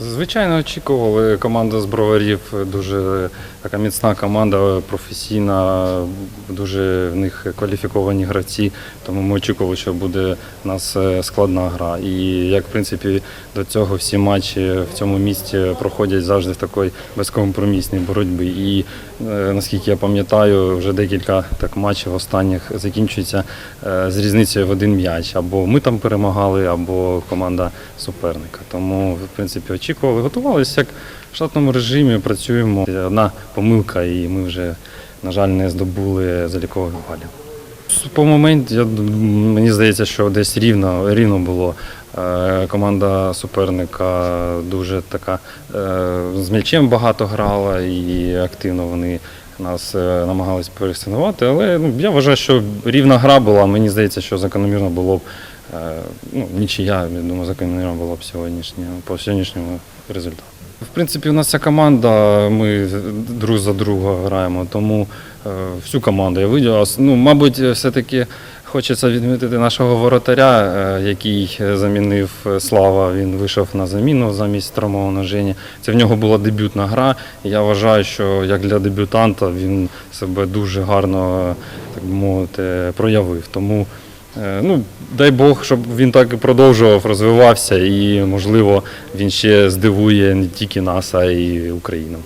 Звичайно, очікували. Команда з дуже така міцна команда, професійна, дуже в них кваліфіковані гравці. Тому ми очікували, що буде у нас е, складна гра. І як в принципі до цього всі матчі в цьому місті проходять завжди в такій безкомпромісній боротьбі. І е, наскільки я пам'ятаю, вже декілька так матчів останніх закінчується е, з різницею в один м'яч. Або ми там перемагали, або команда суперника. Тому, в принципі, очікували, готувалися як в штатному режимі, працюємо. Одна помилка, і ми вже, на жаль, не здобули залікових балів. По моменті, я, мені здається, що десь рівно, рівно було. Е, Команда суперника дуже така е, з м'ячем багато грала і активно вони нас е, намагались пересинувати. Але ну, я вважаю, що рівна гра була. Мені здається, що закономірно було б ну, нічия, я думаю, закономірно було б сьогоднішнє, по сьогоднішньому результату. В принципі, у нас ця команда, ми друг за друга граємо, тому е, всю команду я видів. Ну, мабуть, все-таки хочеться відмітити нашого воротаря, е, який замінив е, Слава. Він вийшов на заміну замість травмованого Жені. Це в нього була дебютна гра. Я вважаю, що як для дебютанта він себе дуже гарно, е, так мовити, проявив. Тому Ну, дай Бог, щоб він так і продовжував, розвивався, і, можливо, він ще здивує не тільки нас, а й Україну.